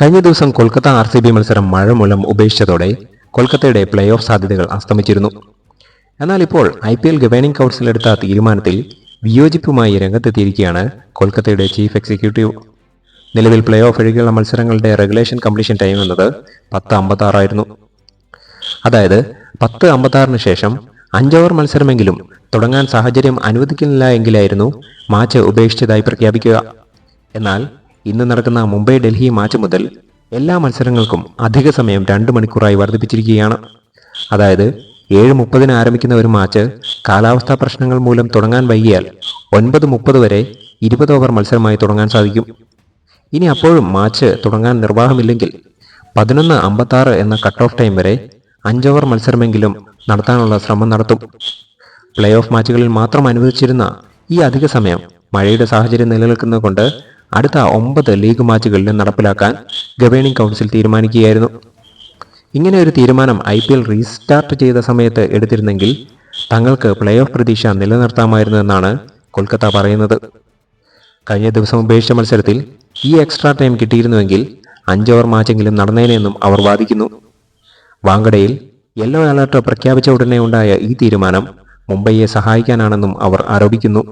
കഴിഞ്ഞ ദിവസം Kolkata R C B മത്സരം മഴ മൂലം ഉപേക്ഷിച്ചതോടെ കൊൽക്കത്തയുടെ പ്ലേ ഓഫ് സാധ്യതകൾ അസ്തമിച്ചിരുന്നു. എന്നാൽ ഇപ്പോൾ I P L governing council എടുത്ത തീരുമാനത്തിൽ വിയോജിപ്പുമായി രംഗത്തെത്തിയിരിക്കുകയാണ് കൊൽക്കത്തയുടെ ചീഫ് എക്സിക്യൂട്ടീവ്. നിലവിൽ പ്ലേ ഓഫ് ഒഴികെയുള്ള മത്സരങ്ങളുടെ റെഗുലേഷൻ കംപ്ലീഷൻ ടൈം എന്നത് പത്ത് അമ്പത്താറായിരുന്നു അതായത് പത്ത് അമ്പത്താറിന് ശേഷം അഞ്ച് മത്സരമെങ്കിലും തുടങ്ങാൻ സാഹചര്യം അനുവദിക്കുന്നില്ല എങ്കിലായിരുന്നു മാച്ച് ഉപേക്ഷിച്ചതായി പ്രഖ്യാപിക്കുക. എന്നാൽ ഇന്ന് നടക്കുന്ന മുംബൈ ഡൽഹി മാച്ച് മുതൽ എല്ലാ മത്സരങ്ങൾക്കും അധിക സമയം രണ്ട് മണിക്കൂറായി വർദ്ധിപ്പിച്ചിരിക്കുകയാണ്. അതായത് ഏഴ് മുപ്പതിന് ആരംഭിക്കുന്ന ഒരു മാച്ച് കാലാവസ്ഥാ പ്രശ്നങ്ങൾ മൂലം തുടങ്ങാൻ വൈകിയാൽ ഒൻപത് മുപ്പത് വരെ ഇരുപത് ഓവർ മത്സരമായി തുടങ്ങാൻ സാധിക്കും. ഇനി അപ്പോഴും മാച്ച് തുടങ്ങാൻ നിർവാഹമില്ലെങ്കിൽ പതിനൊന്ന് അമ്പത്താറ് എന്ന കട്ട് ഓഫ് ടൈം വരെ അഞ്ച് ഓവർ മത്സരമെങ്കിലും നടത്താനുള്ള ശ്രമം നടത്തും. പ്ലേ ഓഫ് മാച്ചുകളിൽ മാത്രം അനുവദിച്ചിരുന്ന ഈ അധിക സമയം മഴയുടെ സാഹചര്യം നിലനിൽക്കുന്നതുകൊണ്ട് അടുത്ത ഒമ്പത് ലീഗ് മാച്ചുകളിലും നടപ്പിലാക്കാൻ ഗവേണിംഗ് കൗൺസിൽ തീരുമാനിക്കുകയായിരുന്നു. ഇങ്ങനെ ഒരു തീരുമാനം ഐ പി എൽ റീസ്റ്റാർട്ട് ചെയ്ത സമയത്ത് എടുത്തിരുന്നെങ്കിൽ തങ്ങൾക്ക് പ്ലേ ഓഫ് പ്രതീക്ഷ നിലനിർത്താമായിരുന്നു എന്നാണ് കൊൽക്കത്ത പറയുന്നത്. കഴിഞ്ഞ ദിവസം ഉപേക്ഷിച്ച മത്സരത്തിൽ ഈ എക്സ്ട്രാ ടൈം കിട്ടിയിരുന്നുവെങ്കിൽ അഞ്ച് ഓവർ മാച്ചെങ്കിലും നടന്നേനെന്നും അവർ വാദിക്കുന്നു. വാങ്കടയിൽ യെല്ലോ അലർട്ട് പ്രഖ്യാപിച്ച ഉടനെ ഉണ്ടായ ഈ തീരുമാനം മുംബൈയെ സഹായിക്കാനാണെന്നും അവർ ആരോപിക്കുന്നു.